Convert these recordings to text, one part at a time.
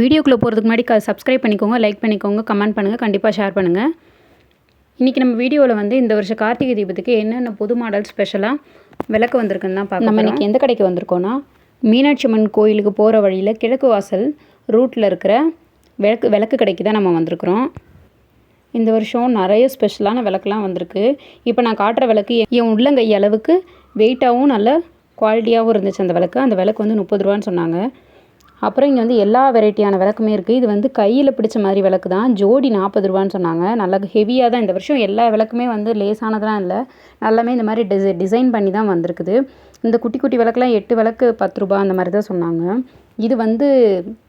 வீடியோக்குள்ளே போகிறதுக்கு முன்னாடி க சப்ஸ்கிரைப் பண்ணிக்கோங்க லைக் பண்ணிக்கோங்க கமெண்ட் பண்ணுங்கள் கண்டிப்பாக ஷேர் பண்ணுங்கள் இன்றைக்கி நம்ம வீடியோவில் வந்து இந்த வருஷம் கார்த்திகை தீபத்துக்கு என்னென்ன புது மாடல் ஸ்பெஷலாக விளக்கு வந்திருக்குன்னு தான் பார்க்க நம்ம இன்றைக்கி எந்த கடைக்கு வந்திருக்கோன்னா மீனாட்சி அம்மன் கோயிலுக்கு போகிற வழியில் கிழக்கு வாசல் ரூட்டில் இருக்கிற விளக்கு விளக்கு கடைக்கு தான் நம்ம வந்திருக்கிறோம். இந்த வருஷம் நிறைய ஸ்பெஷலான விளக்குலாம் வந்திருக்கு. இப்போ நான் காட்டுற விளக்கு என் உள்ளங்கை அளவுக்கு வெயிட்டாகவும் நல்ல குவாலிட்டியாகவும் இருந்துச்சு அந்த விளக்கு. அந்த விளக்கு வந்து முப்பது ரூபான்னு சொன்னாங்க. அப்புறம் இங்கே வந்து எல்லா வெரைட்டியான விளக்குமே இருக்குது இது வந்து கையில் பிடிச்ச மாதிரி விளக்கு தான். ஜோடி நாற்பது ரூபான்னு சொன்னாங்க. நல்லா ஹெவியாக தான் இந்த வருஷம். எல்லா விளக்குமே வந்து லேசானதெல்லாம் இல்லை. நல்லாமே இந்த மாதிரி டிசை டிசைன் பண்ணி தான் வந்திருக்குது. இந்த குட்டி குட்டி விளக்குலாம் எட்டு விளக்கு பத்து ரூபா அந்த மாதிரி தான் சொன்னாங்க. இது வந்து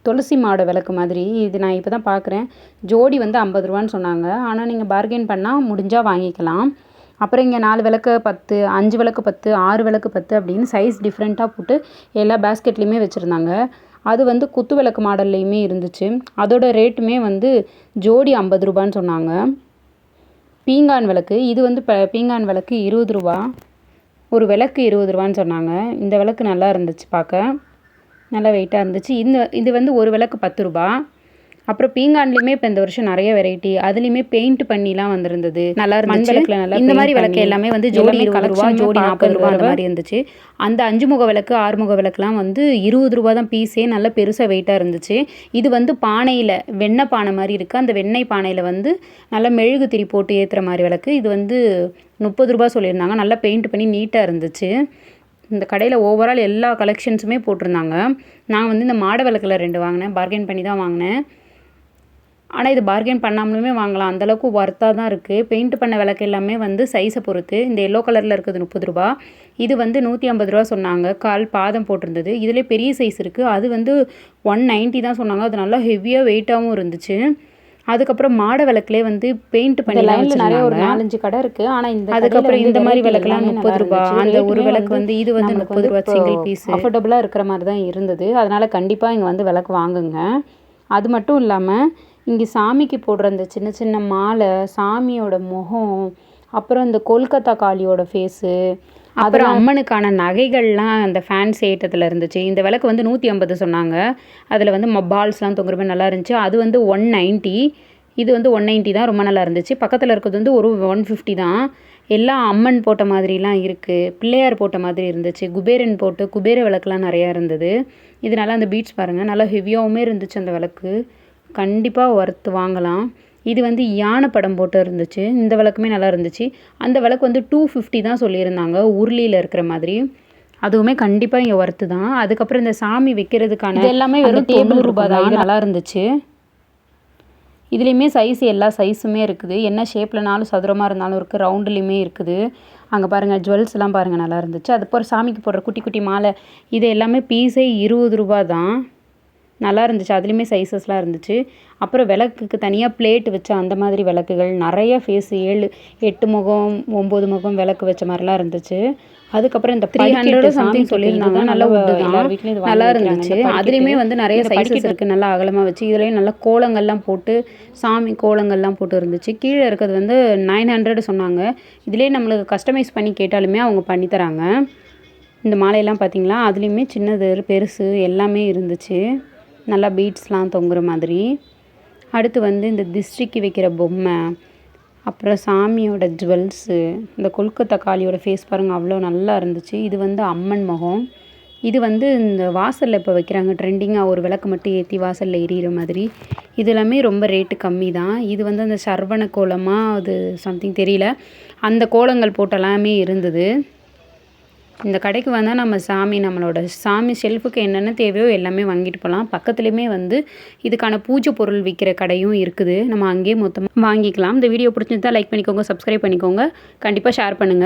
துளசி மாடு விளக்கு மாதிரி. இது நான் இப்போ தான் பார்க்குறேன் ஜோடி வந்து ஐம்பது ரூபான்னு சொன்னாங்க. ஆனால் நீங்கள் பார்கெயின் பண்ணால் முடிஞ்சால் வாங்கிக்கலாம். அப்புறம் இங்கே நாலு விளக்கு பத்து அஞ்சு விளக்கு பத்து ஆறு விளக்கு பத்து அப்படின்னு சைஸ் டிஃப்ரெண்ட்டாக போட்டு எல்லா பேஸ்கெட்லேயுமே வச்சுருந்தாங்க. அது வந்து குத்து விளக்கு மாடல்லையுமே இருந்துச்சு. அதோட ரேட்டுமே வந்து ஜோடி ஐம்பது ரூபான்னு சொன்னாங்க. பீங்கான் விளக்கு இது வந்து இப்போ பீங்கான் விளக்கு இருபது ரூபா. ஒரு விளக்கு இருபது ரூபான்னு சொன்னாங்க. இந்த விளக்கு நல்லா இருந்துச்சு பார்க்க. நல்லா வெயிட்டாக இருந்துச்சு. இந்த இது வந்து ஒரு விளக்கு பத்து ரூபா. அப்புறம் பீங்கான்லேயுமே இப்போ இந்த வருஷம் நிறைய வெரைட்டி அதுலேயுமே பெயிண்ட் பண்ணிலாம் வந்திருந்தது. நல்லா இருந்துச்சு. நல்லா இந்த மாதிரி விளக்கு எல்லாமே வந்து ஜோடி இருபது ரூபா ஜோடி நாற்பது ரூபா அந்த மாதிரி இருந்துச்சு. அந்த அஞ்சு முக விளக்கு ஆறு முக விளக்குலாம் வந்து இருபது ரூபா தான் பீஸே நல்லா பெருசாக வெயிட்டாக இருந்துச்சு. இது வந்து பானையில் வெண்ணெய் பானை மாதிரி இருக்குது அந்த வெண்ணெய் பானையில் வந்து நல்லா மெழுகு திரி போட்டு ஏற்றுற மாதிரி விளக்கு. இது வந்து முப்பது ரூபா சொல்லியிருந்தாங்க. நல்லா பெயிண்ட் பண்ணி நீட்டாக இருந்துச்சு. இந்த கடையில் ஓவரால் எல்லா கலெக்ஷன்ஸுமே போட்டிருந்தாங்க. நான் வந்து இந்த மாட விளக்கில் ரெண்டு வாங்கினேன். பார்கெயின் பண்ணி தான் வாங்கினேன். ஆனால் இது பார்கெயின் பண்ணாமலுமே வாங்கலாம். அந்தளவுக்கு ஒர்த்தாக தான் இருக்குது பெயிண்ட் பண்ண விளக்கு எல்லாமே வந்து சைஸை பொறுத்து. இந்த எல்லோ கலரில் இருக்குது முப்பது ரூபா. இது வந்து நூற்றி ஐம்பது ரூபா சொன்னாங்க. கால் பாதம் போட்டிருந்தது. இதிலே பெரிய சைஸ் இருக்குது அது வந்து ஒன் நைன்ட்டி தான் சொன்னாங்க. அது நல்லா ஹெவியாக வெயிட்டாகவும் இருந்துச்சு. அதுக்கப்புறம் மாட விளக்குலேயே வந்து பெயிண்ட் பண்ணி நிறைய ஒரு நாலஞ்சு கடை இருக்குது ஆனால் இந்த அதுக்கப்புறம் இந்த மாதிரி விளக்குலாம் முப்பது ரூபா. அந்த ஒரு விளக்கு வந்து இது வந்து முப்பது ரூபா சிங்கிள் பீஸ் அஃபோர்டபுளாக இருக்கிற மாதிரி தான் இருந்தது. அதனால் கண்டிப்பாக இங்கே வந்து விளக்கு வாங்குங்க. அது மட்டும் இல்லாமல் இங்கே சாமிக்கு போடுற இந்த சின்ன சின்ன மாலை சாமியோட முகம் அப்புறம் இந்த கொல்கத்தா காளியோட ஃபேஸு அப்புறம் அம்மனுக்கான நகைகள்லாம் அந்த ஃபேன்சி ஐட்டத்தில் இருந்துச்சு. இந்த விளக்கு வந்து நூற்றி ஐம்பது சொன்னாங்க. அதில் வந்து பால்ஸ்லாம் தொங்குற மாதிரி நல்லா இருந்துச்சு. அது வந்து ஒன் நைன்ட்டி இது வந்து ஒன் நைன்ட்டி தான் ரொம்ப நல்லா இருந்துச்சு. பக்கத்தில் இருக்கிறது வந்து ஒரு ஒன் ஃபிஃப்டி தான். எல்லாம் அம்மன் போட்ட மாதிரிலாம் இருக்குது பிள்ளையார் போட்ட மாதிரி இருந்துச்சு. குபேரன் போட்டு குபேர விளக்குலாம் நிறையா இருந்தது. இது நல்லா அந்த பீட்ஸ் பாருங்கள் நல்லா ஹெவியாகவுமே இருந்துச்சு அந்த விளக்கு. கண்டிப்பாக ஒர்த்து வாங்கலாம். இது வந்து யானை படம் போட்டு இருந்துச்சு. இந்த விளக்குமே நல்லா இருந்துச்சு. அந்த விளக்கு வந்து டூ ஃபிஃப்டி தான் சொல்லியிருந்தாங்க. உருளியில் இருக்கிற மாதிரி. அதுவுமே கண்டிப்பாக இங்கே ஒர்த்து தான். அதுக்கப்புறம் இந்த சாமி வைக்கிறதுக்கான எல்லாமே வெறும் தொண்ணூறுரூபா தான். நல்லா இருந்துச்சு. இதுலேயுமே சைஸ் எல்லா சைஸுமே இருக்குது. என்ன ஷேப்லனாலும் சதுரமாக இருந்தாலும் இருக்குது ரவுண்டுலேயுமே இருக்குது. அங்கே பாருங்கள் ஜுவல்ஸ்லாம் பாருங்கள் நல்லா இருந்துச்சு. அது போகிற சாமிக்கு போடுற குட்டி குட்டி மாலை இது எல்லாமே பீஸே இருபது ரூபா தான். நல்லா இருந்துச்சு. அதுலேயுமே சைஸஸ்லாம் இருந்துச்சு. அப்புறம் விளக்குக்கு தனியாக பிளேட் வச்ச அந்த மாதிரி விளக்குகள் நிறைய ஃபேஸ் ஏழு எட்டு முகம் ஒம்பது முகம் விளக்கு வச்ச மாதிரிலாம் இருந்துச்சு. அதுக்கப்புறம் இந்த த்ரீ ஹண்ட்ரட் சம்திங் சொல்லியிருந்தாங்க. நல்லா நல்லா இருந்துச்சு. அதுலேயுமே வந்து நிறைய சைஸஸ் இருக்குது நல்லா அகலமாக வச்சு இதுலேயும் நல்லா கோலங்கள்லாம் போட்டு சாமி கோலங்கள்லாம் போட்டு இருந்துச்சு. கீழே இருக்கிறது வந்து நைன் ஹண்ட்ரட் சொன்னாங்க. இதுலேயே நம்மளுக்கு கஸ்டமைஸ் பண்ணி கேட்டாலுமே அவங்க பண்ணித்தராங்க இந்த மாலையெல்லாம் பார்த்தீங்களா அதுலேயுமே சின்னது பெருசு எல்லாமே இருந்துச்சு. நல்லா பீட்ஸ்லாம் தொங்குற மாதிரி. அடுத்து வந்து இந்த திஷ்டிக்கு வைக்கிற பொம்மை அப்புறம் சாமியோட ஜுவல்ஸு இந்த கொல்கத்தா காளியோட ஃபேஸ் பாருங்கள் அவ்வளோ நல்லா இருந்துச்சு. இது வந்து அம்மன் முகம். இது வந்து இந்த வாசலில் இப்போ வைக்கிறாங்க ட்ரெண்டிங்காக ஒரு விளக்கு மட்டும் ஏற்றி வாசலில் எரியிற மாதிரி. இது எல்லாமே ரொம்ப ரேட்டு கம்மி தான். இது வந்து அந்த சர்வண கோலமாக அது சம்திங் தெரியல. அந்த கோலங்கள் போட்டெல்லாமே இருந்தது. இந்த கடைக்கு வந்தால் நம்ம சாமி நம்மளோட சாமி ஷெல்ஃபுக்கு என்னென்ன தேவையோ எல்லாமே வாங்கிட்டு போகலாம் பக்கத்துலேயுமே வந்து இதுக்கான பூஜை பொருள் விற்கிற கடையும் இருக்குது. நம்ம அங்கேயே மொத்தமாக வாங்கிக்கலாம். இந்த வீடியோ பிடிச்சிருந்தா லைக் பண்ணிக்கோங்க சப்ஸ்கிரைப் பண்ணிக்கோங்க. கண்டிப்பாக ஷேர் பண்ணுங்கள்